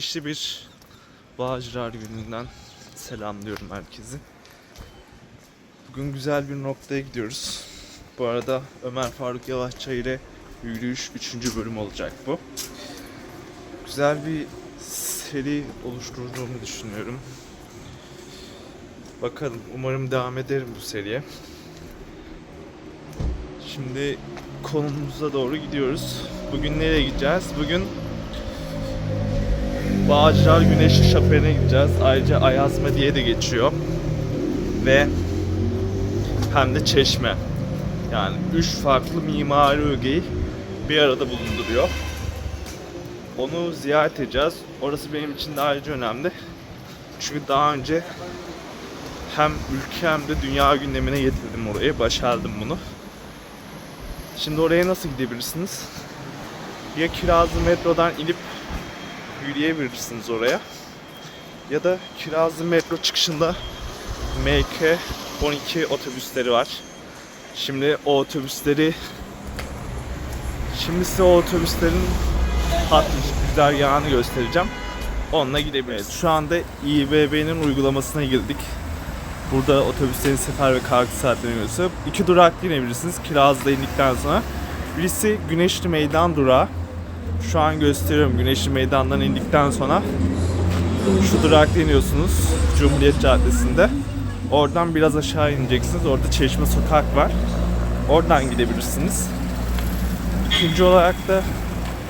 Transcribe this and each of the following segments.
Güneşli bir Bağcılar gününden selamlıyorum herkesi. Bugün güzel bir noktaya gidiyoruz. Bu arada Ömer Faruk Yavaşça ile Yürüyüş 3. bölüm olacak bu. Güzel bir seri oluşturduğumu düşünüyorum. Bakalım umarım devam ederim bu seriye. Şimdi konumuza doğru gidiyoruz. Bugün nereye gideceğiz? Bugün Bağcılar Güneşli Şapeli'ne gideceğiz. Ayrıca Ayazma diye de geçiyor. Ve hem de Çeşme. Yani üç farklı mimari ögeyi bir arada bulunduruyor. Onu ziyaret edeceğiz. Orası benim için de ayrıca önemli. Çünkü daha önce hem ülke hem de dünya gündemine getirdim orayı. Başardım bunu. Şimdi oraya nasıl gidebilirsiniz? Ya Kirazlı metrodan inip yürüyebilirsiniz oraya. Ya da Kirazlı metro çıkışında MK 12 otobüsleri var. Şimdi o otobüsleri Şimdi size o otobüslerin hat güzergahını göstereceğim. Onunla gidebiliriz. Evet, şu anda İBB'nin uygulamasına girdik. Burada otobüslerin sefer ve kalkış saatlerini gösteriyor. İki duraklı inebilirsiniz Kirazlı'da indikten sonra. Birisi Güneşli Meydan durağı. Şu an gösteriyorum Güneşli Meydan'dan indikten sonra. Şu durakta iniyorsunuz Cumhuriyet Caddesi'nde. Oradan biraz aşağı ineceksiniz. Orada Çeşme Sokak var. Oradan gidebilirsiniz. İkinci olarak da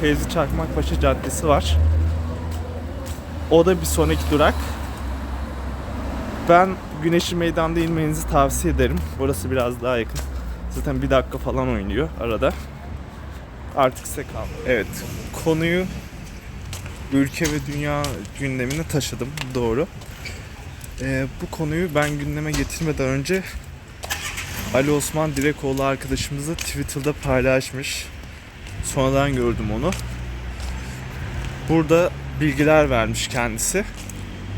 Feyzi Çakmakpaşa Caddesi var. O da bir sonraki durak. Ben Güneşli Meydan'da inmenizi tavsiye ederim. Burası biraz daha yakın. Zaten bir dakika falan oynuyor arada. Artık size kaldı. Evet, konuyu ülke ve dünya gündemine taşıdım. Doğru. Ee, bu konuyu ben gündeme getirmeden önce Ali Osman Direkoğlu arkadaşımızı Twitter'da paylaşmış. Sonradan gördüm onu. Burada bilgiler vermiş kendisi.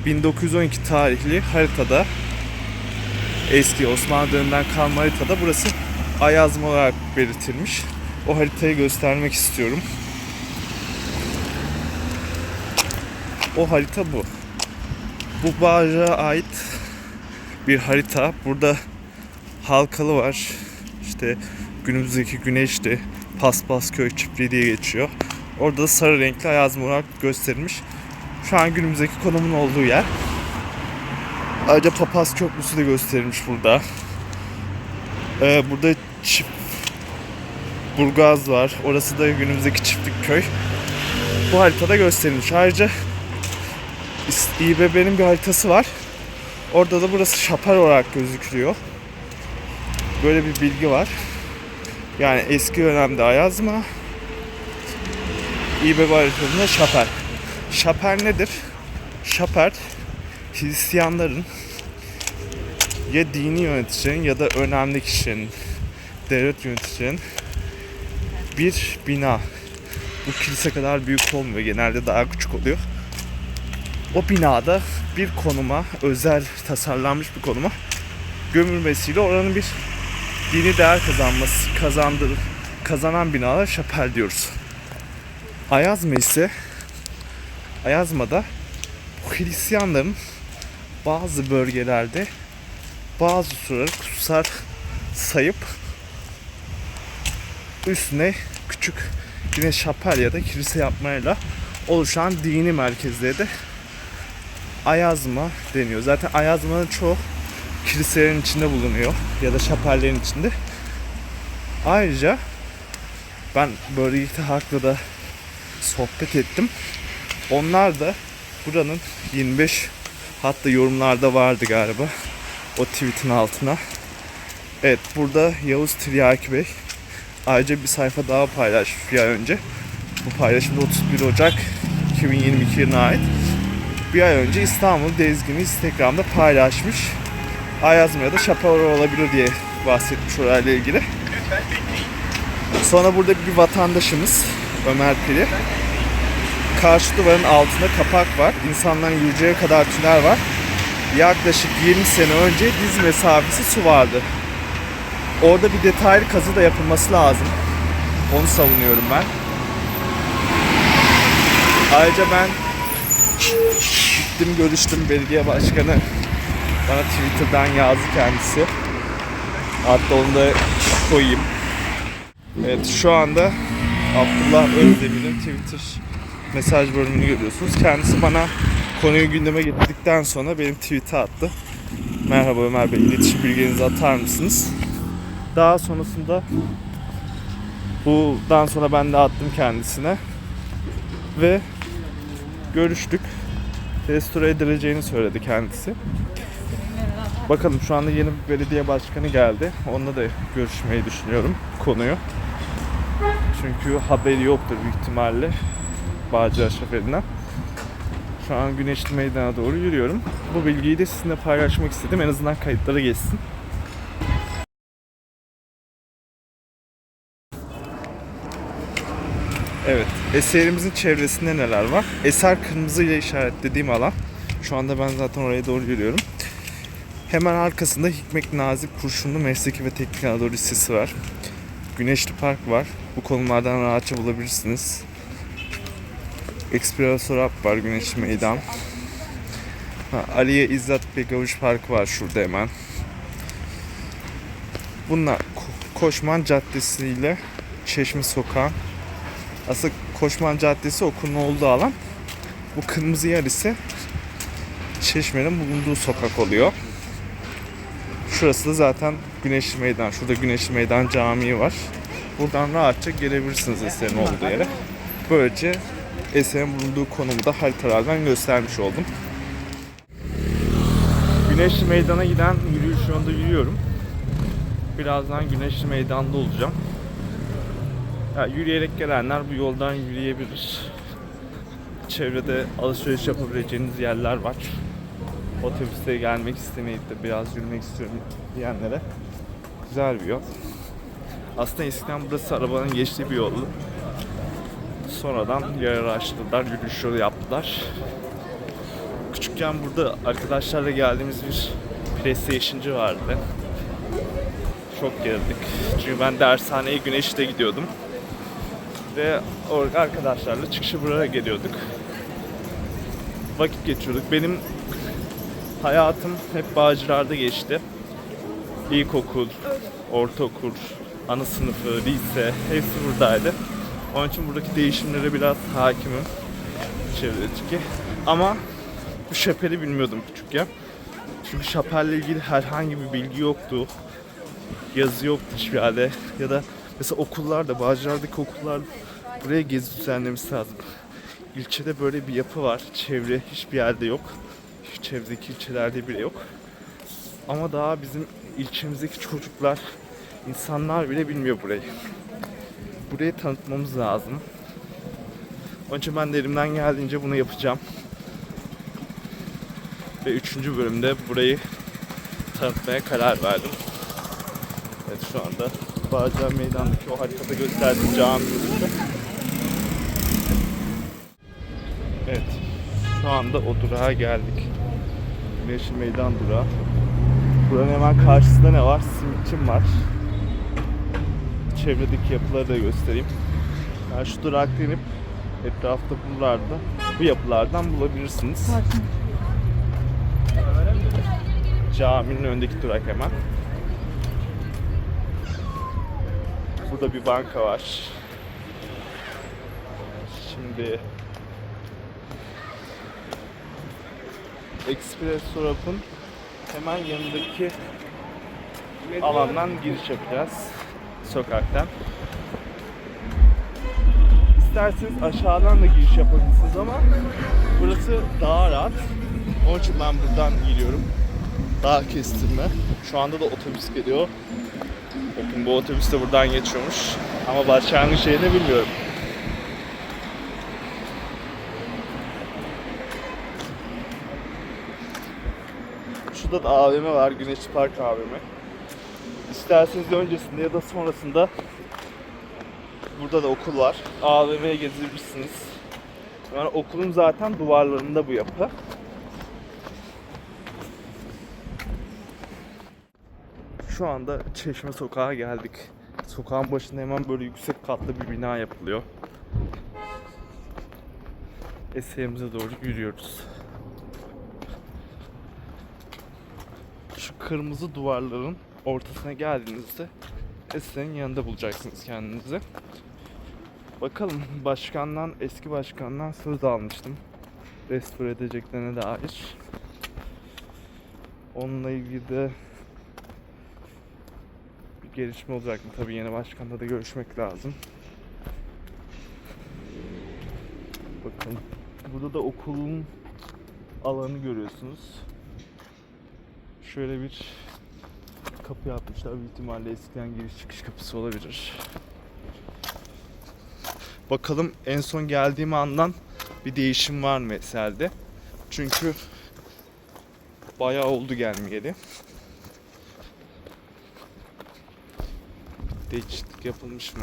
1912 tarihli haritada eski Osmanlı döneminden kalma haritada burası Ayazma olarak belirtilmiş. O haritayı göstermek istiyorum. O harita bu. Bu barrağa ait bir harita. Burada halkalı var. İşte günümüzdeki güneşli Paspas Köy Çiftliği diye geçiyor. Orada da sarı renkli Ayazma olarak gösterilmiş. Şu an günümüzdeki konumun olduğu yer. Ayrıca Papaz Köprüsü de gösterilmiş burada. Ee, burada çift Burgaz var. Orası da günümüzdeki çiftlik köy. Bu haritada gösterilmiş. Ayrıca İBB'nin bir haritası var. Orada da burası şapar olarak gözüküyor. Böyle bir bilgi var. Yani eski dönemde Ayazma, İBB haritasında şapar. Şaper nedir? Şaper Hristiyanların ya dini yöneticilerin ya da önemli kişinin, devlet yöneticilerin bir bina. Bu kilise kadar büyük olmuyor. Genelde daha küçük oluyor. O binada bir konuma, özel tasarlanmış bir konuma gömülmesiyle oranın bir dini değer kazanması, kazandır, kazanan binalar şapel diyoruz. Ayazma ise Ayazma'da Hristiyanların bazı bölgelerde bazı surları kutsal sayıp üstüne küçük yine şapel ya da kilise yapmayla oluşan dini merkezleri de Ayazma deniyor. Zaten Ayazma'nın çoğu kiliselerin içinde bulunuyor ya da şapellerin içinde. Ayrıca ben bölgede halkla da sohbet ettim. Onlar da buranın 25 hatta yorumlarda vardı galiba o tweetin altına. Evet burada Yavuz Tiryaki Bey ayrıca bir sayfa daha paylaşmış bir ay önce. Bu paylaşım da 31 Ocak 2022 yılına ait. Bir ay önce İstanbul Dezgini Instagram'da paylaşmış. Ayazma'ya da şapavara olabilir diye bahsetmiş orayla ilgili. Sonra burada bir vatandaşımız Ömer Piri karşı duvarın altında kapak var. İnsanların yürüyeceği kadar tünel var. Yaklaşık 20 sene önce diz mesafesi su vardı. Orada bir detaylı kazı da yapılması lazım. Onu savunuyorum ben. Ayrıca ben Gittim görüştüm belediye başkanı. Bana Twitter'dan yazdı kendisi. Hatta onu da koyayım. Evet şu anda Abdullah Özdemir'in Twitter mesaj bölümünü görüyorsunuz. Kendisi bana konuyu gündeme getirdikten sonra benim tweet'e attı. Merhaba Ömer Bey, iletişim bilgilerinizi atar mısınız? Daha sonrasında bundan sonra ben de attım kendisine ve görüştük. Restore edileceğini söyledi kendisi. Bakalım şu anda yeni bir belediye başkanı geldi. Onunla da görüşmeyi düşünüyorum konuyu. Çünkü haberi yoktur büyük ihtimalle Bağcılar Şoförü'nden. Şu an Güneşli Meydan'a doğru yürüyorum. Bu bilgiyi de sizinle paylaşmak istedim. En azından kayıtlara geçsin. Eserimizin çevresinde neler var? Eser kırmızı ile işaretlediğim alan. Şu anda ben zaten oraya doğru yürüyorum. Hemen arkasında Hikmet Nazik Kurşunlu Mesleki ve Teknik Anadolu Lisesi var. Güneşli Park var. Bu konumlardan rahatça bulabilirsiniz. Espresso Rap var Güneşli Meydan. Ha, Aliye İzzet Begavuş Parkı var şurada hemen. Bunlar Ko- Koşman Caddesi ile Çeşme Sokağı. Asıl Koşman Caddesi okulun olduğu alan. Bu kırmızı yer ise Çeşme'nin bulunduğu sokak oluyor. Şurası da zaten Güneşli Meydan. Şurada Güneşli Meydan Camii var. Buradan rahatça gelebilirsiniz eserin olduğu yere. Böylece eserin bulunduğu konumu da haritalardan göstermiş oldum. Güneşli Meydan'a giden yürüyüş yolunda yürüyorum. Birazdan Güneşli Meydan'da olacağım. Ya, yürüyerek gelenler bu yoldan yürüyebilir. Çevrede alışveriş yapabileceğiniz yerler var. Otobüste gelmek istemeyip de biraz yürümek istiyorum diyenlere güzel bir yol. Aslında eskiden burası arabanın geçtiği bir yoldu. Sonradan yer açtılar, yürüyüş yolu yaptılar. Küçükken burada arkadaşlarla geldiğimiz bir PlayStation'cı vardı. Çok geldik. Çünkü ben dershaneye güneşte gidiyordum. Ve arkadaşlarla çıkışı buraya geliyorduk. Vakit geçiyorduk. Benim hayatım hep Bağcılar'da geçti. İlkokul, ortaokul, ana sınıfı, lise hepsi buradaydı. Onun için buradaki değişimlere biraz hakimim çevredeki. Ama bu şapeli bilmiyordum küçükken. Çünkü şapelle ilgili herhangi bir bilgi yoktu. Yazı yoktu hiçbir yerde. Ya da mesela okullarda, Bağcılar'daki okullar buraya gezi düzenlemesi lazım. İlçede böyle bir yapı var. Çevre hiçbir yerde yok. Çevredeki ilçelerde bile yok. Ama daha bizim ilçemizdeki çocuklar, insanlar bile bilmiyor burayı. Burayı tanıtmamız lazım. Onun için ben de elimden geldiğince bunu yapacağım. Ve üçüncü bölümde burayı tanıtmaya karar verdim. Evet şu anda Bağcılar Meydan'daki o haritada gösterdiğim cami önünde. Evet şu anda o durağa geldik. Güneşli Meydan durağı. Buranın hemen karşısında ne var? Simitçim var. Çevredeki yapıları da göstereyim. Yani şu durakta inip etrafta buralarda bu yapılardan bulabilirsiniz. Caminin önündeki durak hemen. Burada bir banka var. Şimdi Expresso Rap'ın hemen yanındaki alandan giriş yapacağız. Sokaktan. İsterseniz aşağıdan da giriş yapabilirsiniz ama burası daha rahat. Onun için ben buradan giriyorum. Daha kestirme. Şu anda da otobüs geliyor. Bakın bu otobüs de buradan geçiyormuş. Ama başlangıç yerini bilmiyorum. Şurada da AVM var. Güneşli Park AVM. İsterseniz öncesinde ya da sonrasında burada da okul var. AVM'ye gezebilirsiniz. Yani okulun zaten duvarlarında bu yapı. Şu anda Çeşme Sokağa geldik. Sokağın başında hemen böyle yüksek katlı bir bina yapılıyor. eserimize doğru yürüyoruz. Şu kırmızı duvarların ortasına geldiğinizde eserin yanında bulacaksınız kendinizi. Bakalım başkandan, eski başkandan söz almıştım. Restore edeceklerine dair. Onunla ilgili de gelişme olacak mı? Tabii yeni başkanla da görüşmek lazım. Bakın burada da okulun alanı görüyorsunuz. Şöyle bir kapı yapmışlar. Büyük ihtimalle eskiden giriş çıkış kapısı olabilir. Bakalım en son geldiğim andan bir değişim var mı eserde? Çünkü bayağı oldu gelmeyeli. Değişiklik yapılmış mı?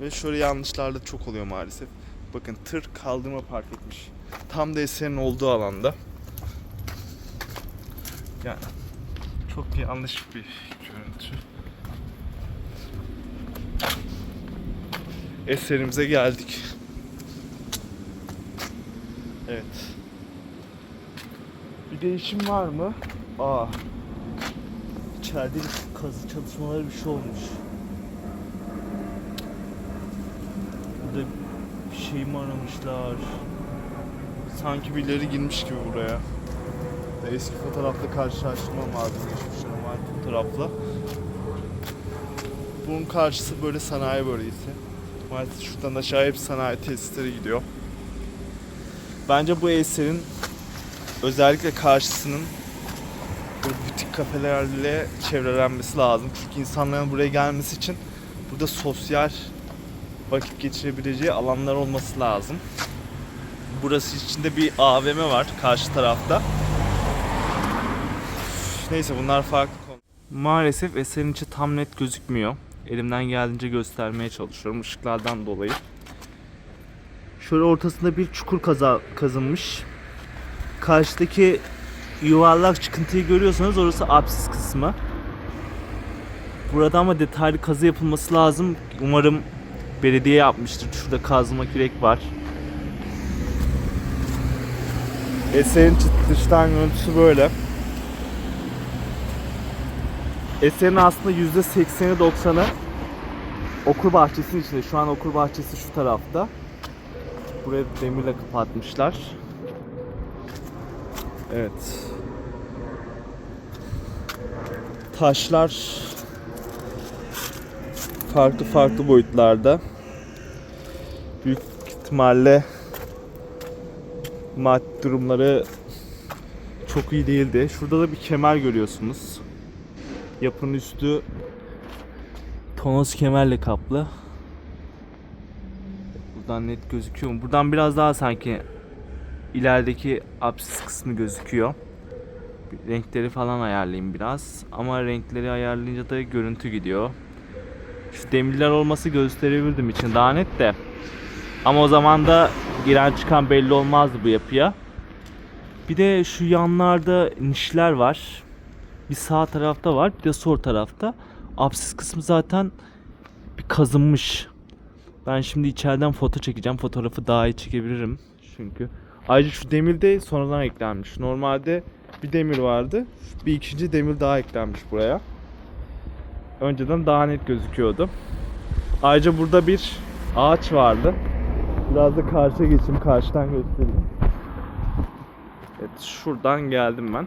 Ve şöyle yanlışlar da çok oluyor maalesef. Bakın tır kaldırma park etmiş. Tam da eserin olduğu alanda. Yani çok yanlış bir görüntü. Eserimize geldik. Evet. Bir değişim var mı? Aa. İçeride bir kazı çalışmaları bir şey olmuş. Burada bir şey mi aramışlar? Sanki birileri girmiş gibi buraya. Eski fotoğrafla karşılaştırmam lazım geçmiş normal fotoğrafla. Bunun karşısı böyle sanayi bölgesi. Maalesef şuradan aşağı hep sanayi tesisleri gidiyor. Bence bu eserin özellikle karşısının böyle butik kafelerle çevrelenmesi lazım. Çünkü insanların buraya gelmesi için burada sosyal vakit geçirebileceği alanlar olması lazım. Burası içinde bir AVM var karşı tarafta. Neyse bunlar farklı konu. Maalesef eserin içi tam net gözükmüyor. Elimden geldiğince göstermeye çalışıyorum ışıklardan dolayı. Şöyle ortasında bir çukur kaza kazınmış. Karşıdaki yuvarlak çıkıntıyı görüyorsanız orası apsis kısmı. Burada ama detaylı kazı yapılması lazım. Umarım belediye yapmıştır. Şurada kazma kürek var. Eserin dıştan görüntüsü böyle. Eserin aslında %80'i 90'ı okul bahçesinin içinde. Şu an okul bahçesi şu tarafta. Burayı demirle kapatmışlar. Evet. Taşlar farklı farklı boyutlarda. Büyük ihtimalle maddi durumları çok iyi değildi. Şurada da bir kemer görüyorsunuz. Yapının üstü tonoz kemerle kaplı. Buradan net gözüküyor mu? Buradan biraz daha sanki ilerideki apsis kısmı gözüküyor. Renkleri falan ayarlayayım biraz. Ama renkleri ayarlayınca da görüntü gidiyor. Şu demirler olması gösterebilirdim için daha net de. Ama o zaman da giren çıkan belli olmazdı bu yapıya. Bir de şu yanlarda nişler var. Bir sağ tarafta var bir de sol tarafta. Apsis kısmı zaten bir kazınmış. Ben şimdi içeriden foto çekeceğim. Fotoğrafı daha iyi çekebilirim çünkü. Ayrıca şu demir de sonradan eklenmiş. Normalde bir demir vardı. Bir ikinci demir daha eklenmiş buraya. Önceden daha net gözüküyordu. Ayrıca burada bir ağaç vardı. Biraz da karşıya geçeyim. Karşıdan göstereyim. Evet şuradan geldim ben.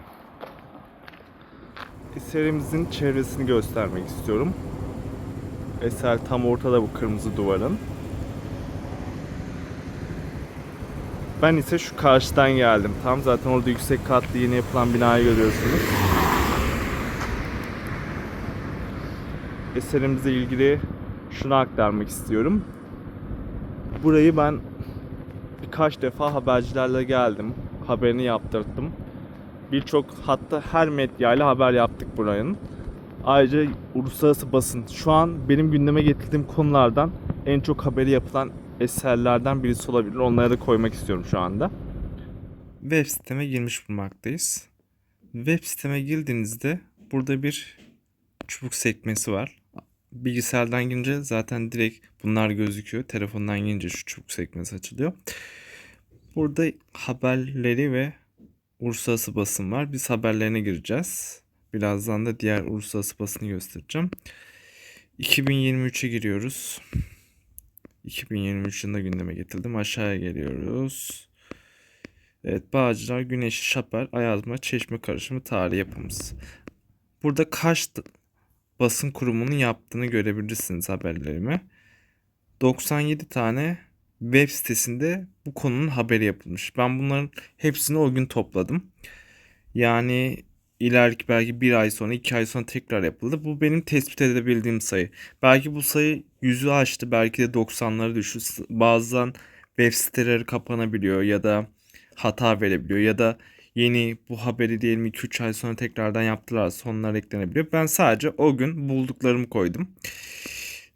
Eserimizin çevresini göstermek istiyorum. Eser tam ortada bu kırmızı duvarın. Ben ise şu karşıdan geldim. Tam zaten orada yüksek katlı yeni yapılan binayı görüyorsunuz. Eserimizle ilgili şunu aktarmak istiyorum. Burayı ben birkaç defa habercilerle geldim. Haberini yaptırdım. Birçok hatta her medyayla haber yaptık buranın. Ayrıca uluslararası basın şu an benim gündeme getirdiğim konulardan en çok haberi yapılan eserlerden birisi olabilir. Onlara da koymak istiyorum şu anda. Web siteme girmiş bulunmaktayız. Web siteme girdiğinizde burada bir çubuk sekmesi var. Bilgisayardan girince zaten direkt bunlar gözüküyor. Telefondan girince şu çubuk sekmesi açılıyor. Burada haberleri ve uluslararası basın var. Biz haberlerine gireceğiz. Birazdan da diğer uluslararası basını göstereceğim. 2023'e giriyoruz. 2023 yılında gündeme getirdim. Aşağıya geliyoruz. Evet, Bağcılar, Güneşli, Şaper, Ayazma, Çeşme karışımı tarihi yapımız. Burada kaç t- basın kurumunun yaptığını görebilirsiniz haberlerimi. 97 tane web sitesinde bu konunun haberi yapılmış. Ben bunların hepsini o gün topladım. Yani ileriki belki bir ay sonra, iki ay sonra tekrar yapıldı. Bu benim tespit edebildiğim sayı. Belki bu sayı yüzü aştı, belki de 90'lara düştü. Bazen web siteleri kapanabiliyor ya da hata verebiliyor ya da yeni bu haberi diyelim 2-3 ay sonra tekrardan yaptılar sonlar eklenebiliyor. Ben sadece o gün bulduklarımı koydum.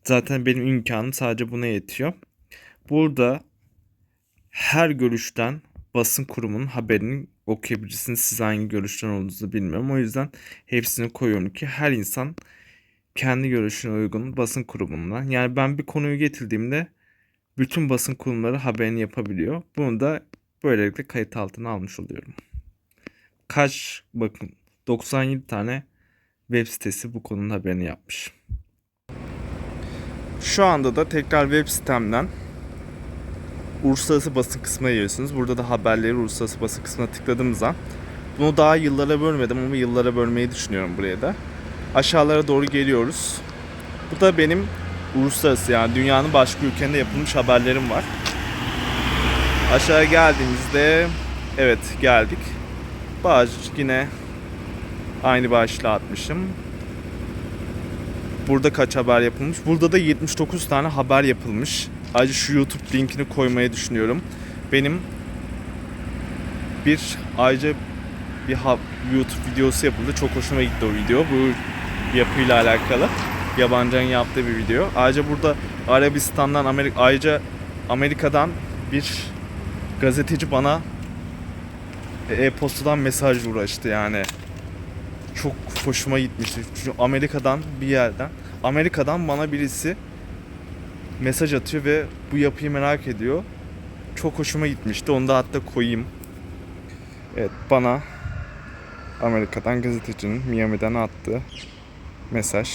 Zaten benim imkanım sadece buna yetiyor. Burada her görüşten basın kurumunun haberini okuyabilirsiniz. Siz hangi görüşten olduğunuzu bilmiyorum. O yüzden hepsini koyuyorum ki her insan kendi görüşüne uygun basın kurumundan. Yani ben bir konuyu getirdiğimde bütün basın kurumları haberini yapabiliyor. Bunu da böylelikle kayıt altına almış oluyorum. Kaç bakın 97 tane web sitesi bu konunun haberini yapmış. Şu anda da tekrar web sitemden uluslararası basın kısmına geliyorsunuz. Burada da haberleri uluslararası basın kısmına tıkladığım zaman bunu daha yıllara bölmedim ama yıllara bölmeyi düşünüyorum buraya da. Aşağılara doğru geliyoruz. Bu da benim uluslararası yani dünyanın başka ülkelerinde yapılmış haberlerim var. Aşağı geldiğimizde evet geldik. Bağcı yine aynı başlığı atmışım. Burada kaç haber yapılmış? Burada da 79 tane haber yapılmış. Ayrıca şu YouTube linkini koymayı düşünüyorum. Benim bir ayrıca bir YouTube videosu yapıldı. Çok hoşuma gitti o video. Bu yapıyla alakalı. Yabancının yaptığı bir video. Ayrıca burada Arabistan'dan Amerika ayrıca Amerika'dan bir gazeteci bana e-postadan mesaj uğraştı yani. Çok hoşuma gitmişti. Çünkü Amerika'dan bir yerden Amerika'dan bana birisi mesaj atıyor ve bu yapıyı merak ediyor. Çok hoşuma gitmişti. Onu da hatta koyayım. Evet bana Amerika'dan gazetecinin Miami'den attığı mesaj.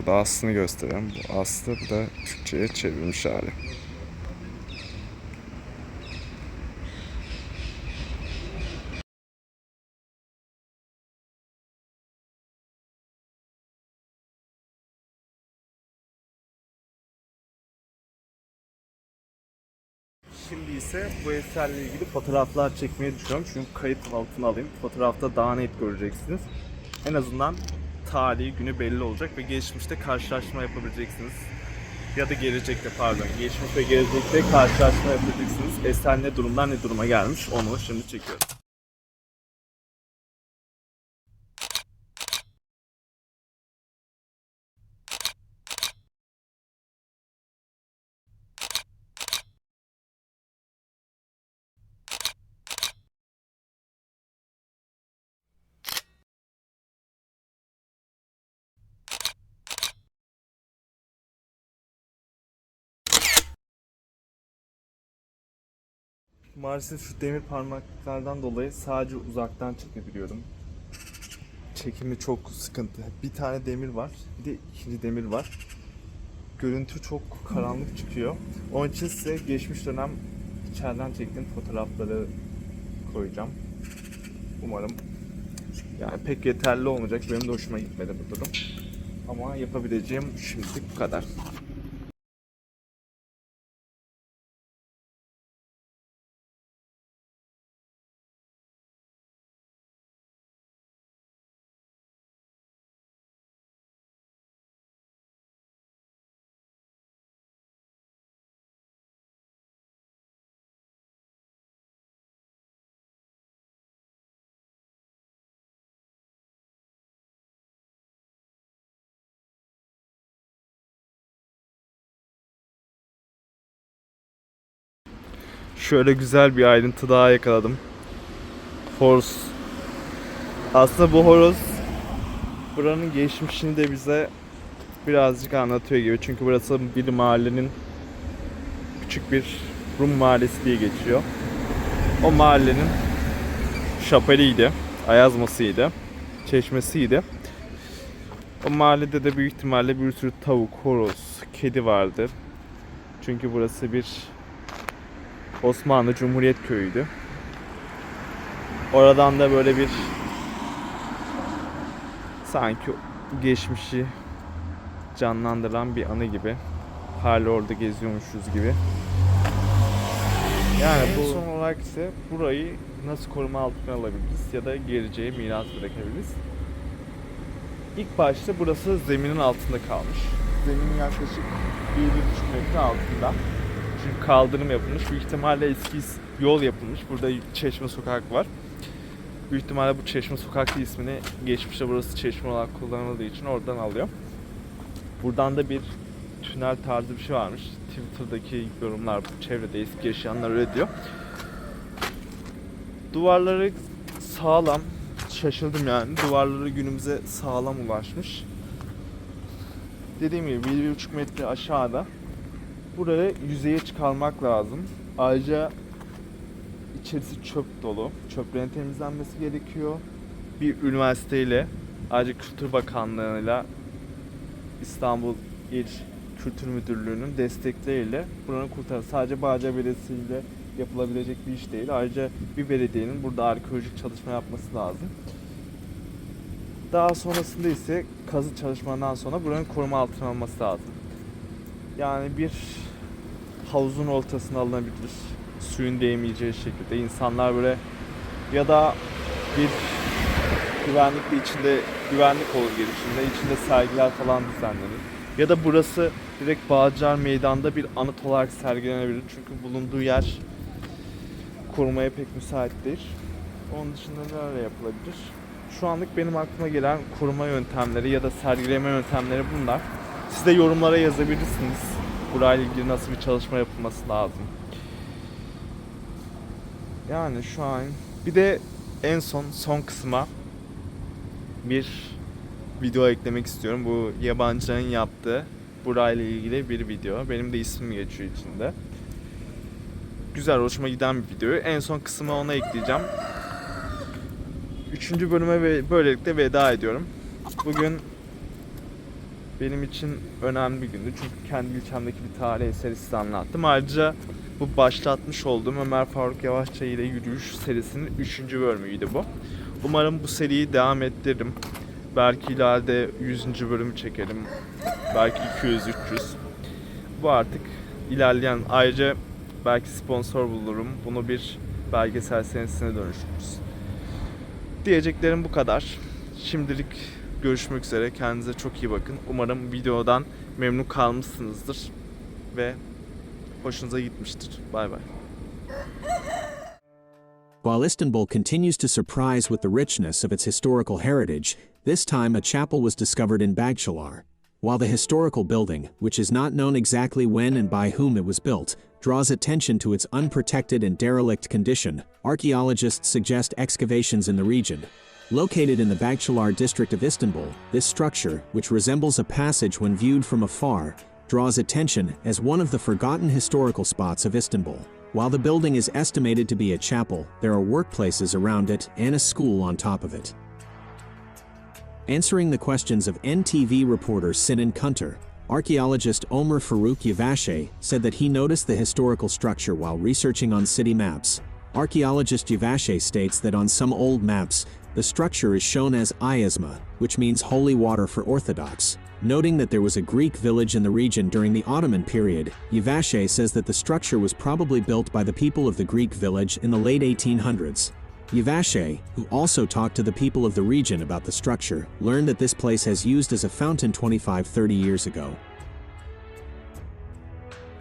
Bu da aslını gösteren. Bu aslı bu da Türkçe'ye çevrilmiş hali. İse bu eserle ilgili fotoğraflar çekmeyi düşünüyorum. Çünkü kayıt altına alayım. Fotoğrafta daha net göreceksiniz. En azından tarihi günü belli olacak ve geçmişte karşılaşma yapabileceksiniz. Ya da gelecekte pardon. Geçmiş ve gelecekte karşılaşma yapabileceksiniz. Eser ne durumdan ne duruma gelmiş onu şimdi çekiyorum. Maalesef şu demir parmaklardan dolayı sadece uzaktan çekebiliyorum. Çekimi çok sıkıntı. Bir tane demir var, bir de ikinci demir var. Görüntü çok karanlık çıkıyor. Onun için size geçmiş dönem içeriden çektiğim fotoğrafları koyacağım. Umarım yani pek yeterli olmayacak. Benim de hoşuma gitmedi bu durum. Ama yapabileceğim şimdilik bu kadar. Şöyle güzel bir ayrıntı daha yakaladım. Horoz. Aslında bu horoz buranın geçmişini de bize birazcık anlatıyor gibi. Çünkü burası bir mahallenin küçük bir Rum mahallesi diye geçiyor. o mahallenin şapeliydi, ayazmasıydı, çeşmesiydi. O mahallede de büyük ihtimalle bir sürü tavuk, horoz, kedi vardı. Çünkü burası bir Osmanlı Cumhuriyet köyüydü. Oradan da böyle bir sanki geçmişi canlandıran bir anı gibi. Hala orada geziyormuşuz gibi. Yani bu son olarak ise burayı nasıl koruma altına alabiliriz ya da geleceğe miras bırakabiliriz. İlk başta burası zeminin altında kalmış. Zeminin yaklaşık 1-1,5 metre altında. Çünkü kaldırım yapılmış. Büyük ihtimalle eski yol yapılmış. Burada Çeşme Sokak var. Büyük ihtimalle bu Çeşme Sokak ismini geçmişte burası Çeşme olarak kullanıldığı için oradan alıyor. Buradan da bir tünel tarzı bir şey varmış. Twitter'daki yorumlar, çevrede eski yaşayanlar öyle diyor. Duvarları sağlam. Şaşırdım yani. Duvarları günümüze sağlam ulaşmış. Dediğim gibi 1,5 metre aşağıda. Buraya yüzeye çıkarmak lazım. Ayrıca içerisi çöp dolu. Çöplerin temizlenmesi gerekiyor. Bir üniversiteyle, ayrıca Kültür Bakanlığı'yla İstanbul İl Kültür Müdürlüğü'nün destekleriyle buranın kurtarılması sadece Bağca Belediyesi ile yapılabilecek bir iş değil. Ayrıca bir belediyenin burada arkeolojik çalışma yapması lazım. Daha sonrasında ise kazı çalışmalarından sonra buranın koruma altına alınması lazım. Yani bir havuzun ortasına alınabilir. Suyun değmeyeceği şekilde insanlar böyle ya da bir güvenlikli içinde güvenlik olur girişinde içinde sergiler falan düzenlenir. Ya da burası direkt Bağcar Meydan'da bir anıt olarak sergilenebilir. Çünkü bulunduğu yer korumaya pek müsait değil. Onun dışında neler yapılabilir? Şu anlık benim aklıma gelen koruma yöntemleri ya da sergileme yöntemleri bunlar. Siz de yorumlara yazabilirsiniz. Burayla ilgili nasıl bir çalışma yapılması lazım. Yani şu an bir de en son son kısma bir video eklemek istiyorum. Bu yabancıların yaptığı burayla ilgili bir video. Benim de ismim geçiyor içinde. Güzel, hoşuma giden bir video. En son kısmı ona ekleyeceğim. Üçüncü bölüme böylelikle veda ediyorum. Bugün benim için önemli bir gündü. Çünkü kendi ilçemdeki bir tarih eseri size anlattım. Ayrıca bu başlatmış olduğum Ömer Faruk Yavaşça ile yürüyüş serisinin 3. bölümüydü bu. Umarım bu seriyi devam ettiririm. Belki ileride 100. bölümü çekerim. Belki 200-300. Bu artık ilerleyen ayrıca belki sponsor bulurum. Bunu bir belgesel senesine dönüştürürüz. Diyeceklerim bu kadar. Şimdilik görüşmek üzere. Kendinize çok iyi bakın. Umarım videodan memnun kalmışsınızdır ve hoşunuza gitmiştir. Bay bay. While Istanbul continues to surprise with the richness of its historical heritage, this time a chapel was discovered in Bagchalar. While the historical building, which is not known exactly when and by whom it was built, draws attention to its unprotected and derelict condition, archaeologists suggest excavations in the region. Located in the Bagchalar district of Istanbul, this structure, which resembles a passage when viewed from afar, draws attention as one of the forgotten historical spots of Istanbul. While the building is estimated to be a chapel, there are workplaces around it and a school on top of it. Answering the questions of NTV reporter Sinan Kunter, archaeologist Omer Farouk Yavaşe said that he noticed the historical structure while researching on city maps. Archaeologist Yavaşe states that on some old maps, the structure is shown as Iasma, which means holy water for Orthodox. Noting that there was a Greek village in the region during the Ottoman period, Yavaşe says that the structure was probably built by the people of the Greek village in the late 1800s. Yavaşe, who also talked to the people of the region about the structure, learned that this place has used as a fountain 25-30 years ago.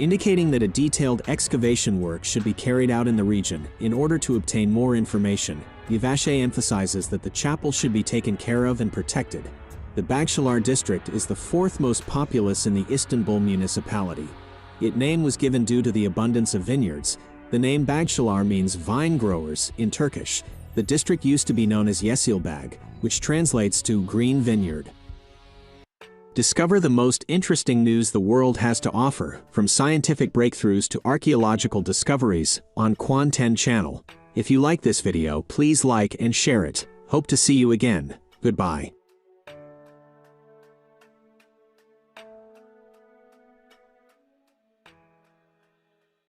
Indicating that a detailed excavation work should be carried out in the region in order to obtain more information, Yavaşe emphasizes that the chapel should be taken care of and protected. The Bagşalar district is the fourth most populous in the Istanbul municipality. Its name was given due to the abundance of vineyards, the name Bagşalar means vine growers in Turkish. The district used to be known as Yeşilbag, which translates to green vineyard. Discover the most interesting news the world has to offer, from scientific breakthroughs to archaeological discoveries, on Quan 10 channel. If you like this video, please like and share it. Hope to see you again. Goodbye.